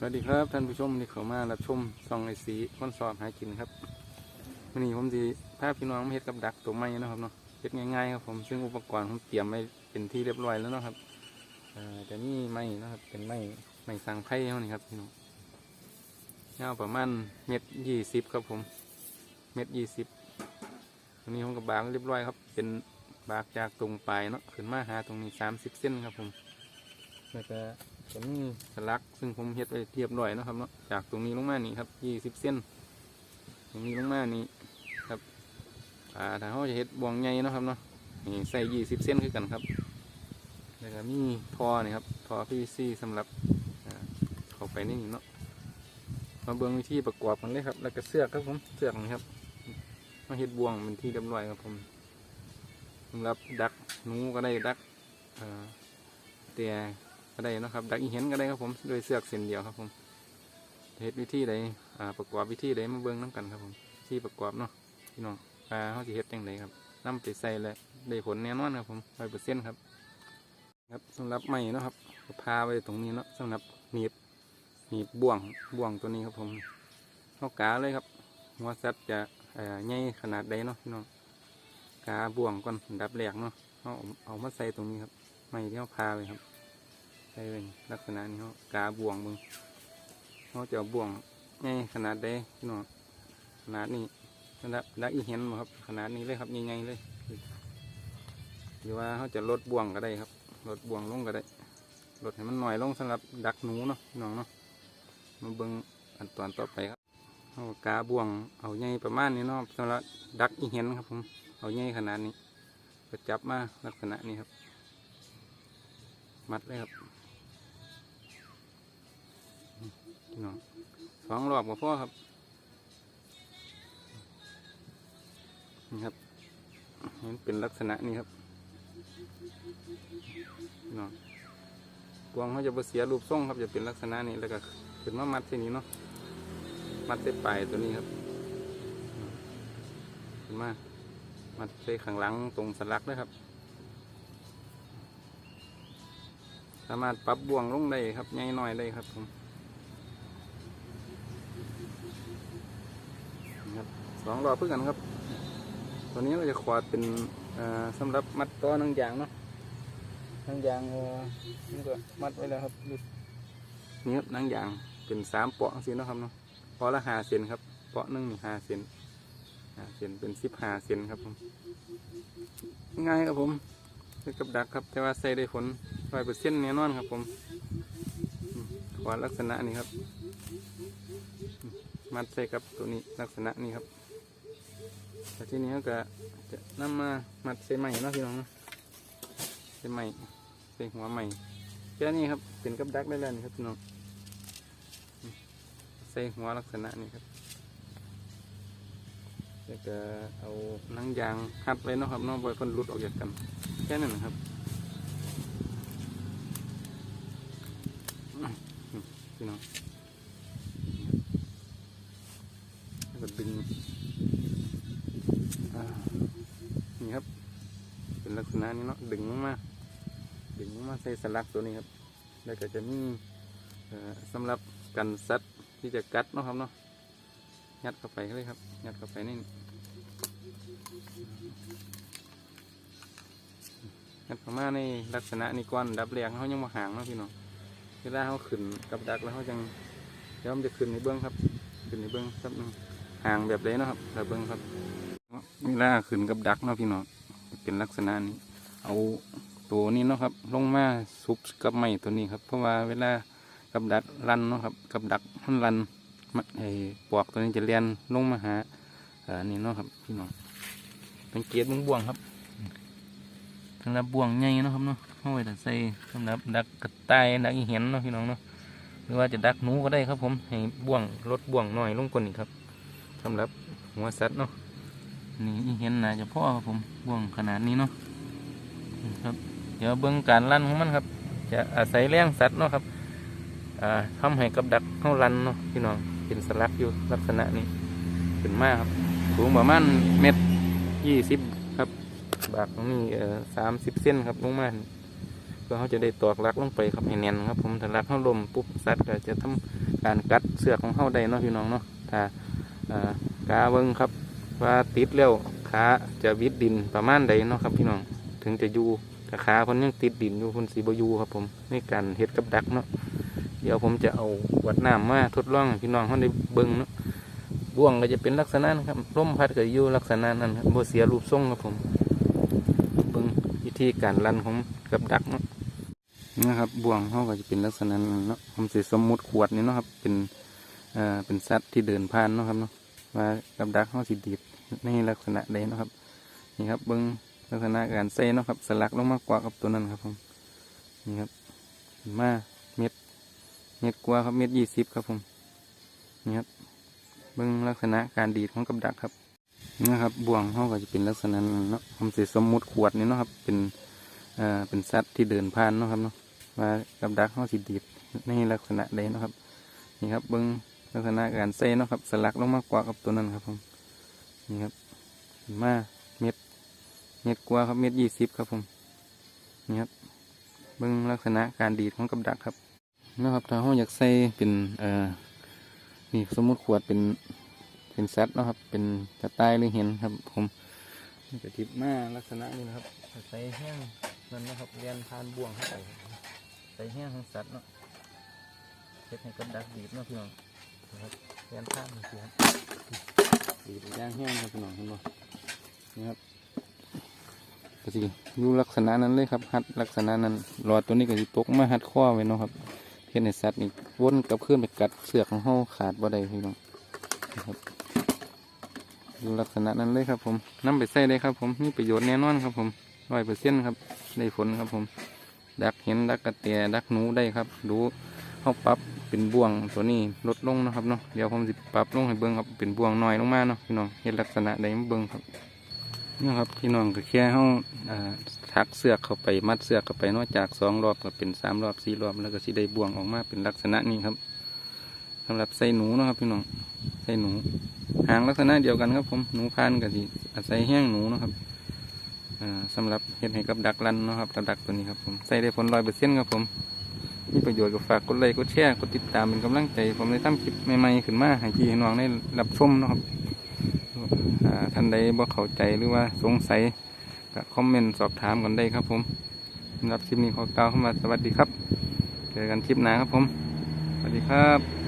สวัสดีครับท่านผู้ชมที่เข้ามารับชมซองไอสีมันสอบหากินครับวันนี้ผมจะพาพพี่น้องมาเฮ็ดกับดักตัวไม้นะครับเนาะเฮ็ดง่ายๆครับผมซึ่งอุปกรณ์ผมเตรียมไว้เป็นที่เรียบร้อยแล้วนะครับเอ่อจะมีไม้นะครับเป็นไม้ไม้สังไพ่เท่านี้ครับพี่น้องยาวประมาณเม็ดยี่สิบครับผม เม็ดยี่สิบวันนี้ผมกับบางเรียบร้อยครับ เป็นบากจากตรงปลายเนาะขึ้นมาหาตรงนี้สามสิบเส้นครับผม แล้วก็จะมีสลัก ซึ่งผมเฮ็ดไว้เรียบร้อยนะครับเนาะจากตรงนี้ลงมานี่ครับยี่สิบเส้นตรงนี้ลงมานี่ครับอ่าถ้าเขาจะเฮ็ดบวงใหญ่นะครับเนาะนี่ใส่ยี่สิบเส้นคือกันครับแล้วก็มีทอนี่ครับทอ PVC สำหรับอ่าเข้าไปนี่เนาะมาเบิ่งวิธีประกอบกันเลยครับ แล้วก็เสือกครับผมเสือกนี่ครับ มาเฮ็ดบวงเป็นที่เรียบร้อยครับผมสำหรับดักหนูก็ได้ดักเตีย ก็ได้นะครับ ดักอีเห็นก็ได้ครับผมโดยเสือกเส้นเดียวครับผมเฮ็ดวิธีใดอ่าประกอบวิธีใดมาเบิ่งน้ำกันครับผมที่ประกอบเนาะพี่น้องอ่าเขาสิเฮ็ดจังไดครับนํไปใส่แล้วได้ผลแน่นอนครับผมร้อยเปอร์เซ็นต์ครับ ครับสำหรับไม้เนาะครับก็พาไว้ตรงนี้เนาะสำหรับหนีบหนีบบ่วงบ่วงตัวนี้ครับผมเขากาเลยครับหัวสัตว์จะใหญ่ขนาดใดเนาะพี่น้องกาบ่วงก่อนดับแรกเนาะเอาเอามาใส่ตรงนี้ครับ ไม้ที่เขาพาไว้ครับ ช่เป็นลักษณะนี้เขากาบ่วงเบึงเขาจะบ่วงใหญ่ขนาดใดพี่น้องขนาดนี้นะครับดักอีเห็นบ่ครับขนาดนี้เลยครับใหญ่ๆเลยหรือว่าเขาจะลดบ่วงก็ได้ครับลดบ่วงลงก็ได้ลดให้มันหน่อยลงสำหรับดักหนูเนาะพี่น้องเนาะมาเบิ่งอันตอนต่อไปครับเขากาบ่วงเอาใหญ่ประมาณนี้เนาะสำหรับดักอีเห็นครับผมเอาใหญ่ขนาดนี้ก็จับมาลักษณะนี้ครับ มัดเลยครับ พี่น้องสองรอบก็พอครับนี่ครับเห็นเป็นลักษณะนี้ครับพี่น้องพวงเขาจะเสียรูปทรงครับจะเป็นลักษณะนี้แล้วก็ขึ้นมามัดที่นี้เนาะมัดเส้ปลายตัวนี้ครับขึ้นมามัดใส่ข้างหลังตรงสลักเลยครับ สามารถปรับบ่วงลงได้ครับใหญ่น้อยได้ครับผมนี่ครับ สองรอบเพื่อกันครับ ตัวนี้เราจะขวาดเป็นอ่าสำหรับมัดตัวนังยางเนาะนังยางเอ่อนี่ก็มัดไว้แล้วครับนี่ครับนังยางเป็นสามเปาะสิเนะครับเนาะเปาะละห้าเซนครับเปาะหนึ่งห้าเซนห้าเซนเป็นสิบห้าเซนครับผมง่ายครับผมเล่นกับดักครับ แต่ว่าใส่ได้ผลร้อยเปอร์เซ็นต์แน่นอนครับผมขวาลักษณะนี้ครับมมัดใส่กับตัวนี้ลักษณะนี้ครับ แต่ที่นี้ก็จะนำมามัดใส่ใหม่เนาะพี่น้องเนาะใส่ใหม่ใส่หัวใหม่แค่นี้ครับเป็นกับดักได้แล้วนี่ครับพี่น้องอืมใส่หัวลักษณะนี้ครับแล้วก็เอาหนังยางหัดไว้เนาะครับเนาะบ่อยเพิ่นหลุดออกจากกันแค่นั้นนะครับพี่น้อง เป็นลักษณะนี้เนาะดึงมาดึงมาใส่สลักตัวนี้ครับ แล้วก็จะมีเอ่อสำหรับกันสัตว์ที่จะกัดเนาะครับเนาะยัดเข้าไปเลยครับยัดเข้าไปนี่ยัดเข้ามาในลักษณะนี้ก่อนดับแรกเขายังมาห่างเนาะพี่น้องเวลาเขาขึ้นกับดักแล้วเขาจังเดี๋ยวมันจะขึ้นในเบื้องครับ ขึ้นในเบื้องครับห่างแบบเลยนะครับแบบเบื้องครับเวลาขึ้นกับดักเนาะพี่น้อง เป็นลักษณะนี้ เอาตัวนี้เนาะครับ ลงมาซุบกับไม้ตัวนี้ครับ เพราะว่าเวลากับดักรันเนาะครับ กับดักมันรันมันไอ้ปลอกตัวนี้จะเลียนลงมาหาอ่อนี่เนาะครับพี่น้องเป็นเกียร์บ่วงๆครับสำหรับบ่วงใหญ่เนาะครับเนาะเอาไว้แต่ใส่สำหรับดักกระต่ายดักเห็นเนาะพี่น้องเนาะหรือว่าจะดักหนูก็ได้ครับผมให้บ่วงลดบ่วงหน่อยลงกว่านี้ครับสำหรับหัวสัตว์เนาะ นี่เห็นน่าจะพ่อครับผมบ่วงขนาดนี้เนาะครับ เดี๋ยวเบื้องการลั่นของมันครับ จะอาศัยแรงสัตว์เนาะครับอ่าทำให้กับดักเข้าลั่นเนาะพี่น้องเป็นสลักอยู่ลักษณะนี้ขึ้นมากครับสูงประมาณเม็ดยี่สิบครับ บากตรงนี้เอ่อสามสิบเซนครับลงมาขพื่อเขาจะได้ตอกลักลงไปครับให้แน่นครับ ผมถ้าลักเขาลมปุ๊บสัตว์ก็จะทำการกัดเสือกของเขาได้เนาะพี่น้องเนาะถ้าอ่ากาเบิ้งครับ ว่าติดแล้วขาจะวิดดินประมาณใดเนาะครับพี่น้องถึงจะอยู่ถ้าขาเพิ่นยังติดดินอยู่เพิ่นสีบอยูครับผมในการเฮ็ดกับดักเนาะเดี๋ยวผมจะเอาขวดน้ำมาทดลองพี่น้องเขาได้เบิ้งเนาะบ่วงก็จะเป็นลักษณะนะครับร่มพัดก็อยู่ลักษณะนั้นครับบ่เสียรูปทรงครับผมเบิ้งวิธีการรันของกับดักเนาะนะครับบ่วงเขาก็จะเป็นลักษณะนั้นเนาะผมสิสมมุติขวดนี่เนาะครับเป็นเอ่อเป็นสัตว์ที่เดินผ่านเนาะครับเนาะ ว่ากับดักเขาสิดีดในลักษณะใดนะครับนี่ครับเบิ้งลักษณะการใส่นะครับสลักลงมากกว่ากับตัวนั้นครับผมนี่ครับมาเม็ดเม็ดกว่าครับเม็ดยี่สิบครับผมนี่ครับเบิ้งลักษณะการดีดของกับดักครับนี่นะครับบ่วงเขาก็จะเป็นลักษณะนั้นเนาะผมสิสมมุติขวดนี่เนาะครับเป็นอ่าเป็นสัตว์ที่เดินผ่านเนาะครับเนาะว่ากับดักเขาสิดีดในลักษณะใดนะครับนี่ครับเบิ้ง ลักษณะการใส่เนาะครับ สลักลงมากกว่ากับตัวนั้นครับผมนี่ครับเห็นมาเม็ดเม็ดกว่าครับเม็ดยี่สิบครับผมนี่ครับเบิ้งลักษณะการดีดของกับดักครับนะครับถ้าเขาอยากใส่เป็นเอ่อนี่สมมติขวดเป็นเป็นสัตว์เนะครับ เป็นกระต่ายหรือเห็นครับ ผมนี่ก็ทิพมาลักษณะนี้นะครับใส่แห้งนั่นนะครับเรียนพานบ่วงเข้าไปใส่แห้งของสัตว์เนาะเฮ็ดให้กับดักดีดเนาะพี่น้อง นะครับเรียนพานนี่สิครับดีดย่างแห้งครับพี่น้องเห็นบ่นี่ครับก็สิอยู่ลักษณะนั้นเลยครับ หัดลักษณะนั้นรอดตัวนี้ก็สิตกมาหัดข้อไว้เนาะครับเฮ็ดให้สัตว์นี่วนกับขึ้นไปกัดเสือกของเฮาขาดบ่ได้พี่น้องนะครับดูลักษณะนั้นเลยครับผมนำไปใส่ได้ครับ ผมมีประโยชน์แน่นอนครับ ผมร้อยเปอร์เซ็นต์ครับได้ผลครับผม ดักเห็นดักกระเตียดักหนูได้ครับ ดู เขาปรับเป็นบ่วงตัวนี้ลดลงนะครับเนาะเดี๋ยวผมสิปรับลงให้เบิ้งครับเป็นบ่วงน้อยลงมาเนาะพี่น้องเห็นลักษณะใดมาเบิ้งครับนี่ครับพี่น้องก็แค่เขาอ่าทักเสือกเข้าไปมัดเสือกเข้าไปนอกจากสองรอบก็เป็นสามรอบสี่รอบแล้วก็สิได้บ่วงออกมาเป็นลักษณะนี้ครับสำหรับใส่หนูนะครับพี่น้องใส่หนูหางลักษณะเดียวกันครับผมหนูพานกับสิอาศัยแห้งหนูนะครับอ่าสำหรับเห็ดให้กับดักลันนะครับกับดักตัวนี้ครับผมใส่ได้ผลร้อยเปอร์เซ็นต์ครับผม มีประโยชน์ก็ฝากกดไลค์กดแชร์กดติดตามเป็นกำลังใจ ผมได้ทำคลิปใหม่ๆขึ้นมาให้พี่ให้น้องได้รับชมนะครับท่านใดบ่เข้าใจหรือว่าสงสัยก็คอมเมนต์สอบถามกันได้ครับ ผมสำหรับคลิปนี้ขอกล่าวเข้ามาสวัสดีครับ เจอกันคลิปหน้าครับผม สวัสดีครับ